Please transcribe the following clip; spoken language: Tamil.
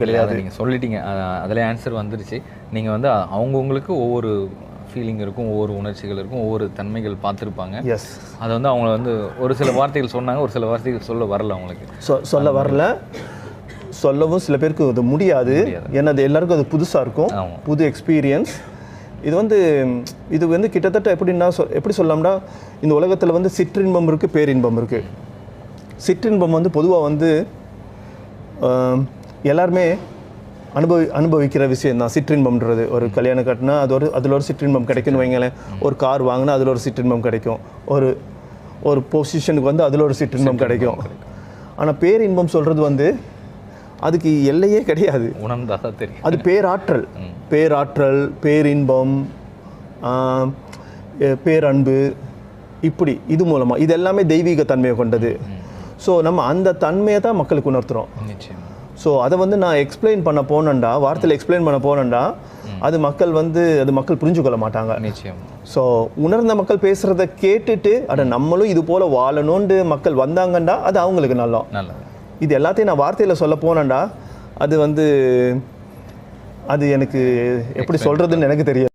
கிடையாது நீங்கள் சொல்லிட்டீங்க. அதிலே ஆன்சர் வந்துருச்சு. நீங்கள் வந்து அவங்கவுங்களுக்கு ஒவ்வொரு ஃபீலிங் இருக்கும் ஒவ்வொரு உணர்ச்சிகள் இருக்கும் ஒவ்வொரு தன்மைகள் பார்த்துருப்பாங்க. எஸ் அதை வந்து அவங்க வந்து ஒரு சில வார்த்தைகள் சொன்னாங்க ஒரு சில வார்த்தைகள் சொல்ல வரல அவங்களுக்கு. சொ சொல்ல வரல. சொல்லவும் சில பேருக்கு அது முடியாது. ஏன்னா அது எல்லாருக்கும் அது புதுசாக இருக்கும். புது எக்ஸ்பீரியன்ஸ் இது வந்து இது வந்து கிட்டத்தட்ட எப்படின்னா சொ- எப்படி சொல்லலாம்னா இந்த உலகத்தில் வந்து சிற்றின்பம் இருக்குது பேரின்பம் இருக்குது சிற்றின்பம் வந்து பொதுவாக வந்து எல்லாருமே அனுபவி அனுபவிக்கிற விஷயம் தான் சிற்றின்பம்ன்றது ஒரு கல்யாணம் கட்டினா அது ஒரு அதில் ஒரு சிற்றின்பம் கிடைக்குன்னு வைங்களேன். ஒரு கார் வாங்கினா அதில் ஒரு சிற்றின்பம் கிடைக்கும். ஒரு ஒரு பொசிஷனுக்கு வந்து அதில் ஒரு சிற்றின்பம் கிடைக்கும். ஆனால் பேரின்பம் சொல்கிறது வந்து அதுக்கு எல்லையே கிடையாது. உணர்ந்தா தான் தெரியும். அது பேராற்றல். பேராற்றல் பேரின்பம் பேரன்பு இப்படி இது மூலமாக இது எல்லாமே தெய்வீக தன்மையை கொண்டது ஸோ நம்ம அந்த தன்மையை தான் மக்களுக்கு உணர்த்துறோம். நிச்சயம். ஸோ அதை வந்து நான் எக்ஸ்பிளைன் பண்ண போனேன்டா வார்த்தையில் எக்ஸ்பிளைன் பண்ண போனேன்டா அது மக்கள் வந்து அது மக்கள் புரிஞ்சுக்கொள்ள மாட்டாங்க. நிச்சயம். ஸோ உணர்ந்த மக்கள் பேசுகிறத கேட்டுட்டு அட நம்மளும் இது போல் வாழணும்னு மக்கள் வந்தாங்கண்டா அது அவங்களுக்கு நல்லா நல்லது. இது எல்லாத்தையும் நான் வார்த்தையில் சொல்ல போனேன்டா அது வந்து அது எனக்கு எப்படி சொல்கிறதுன்னு எனக்கு தெரியாது.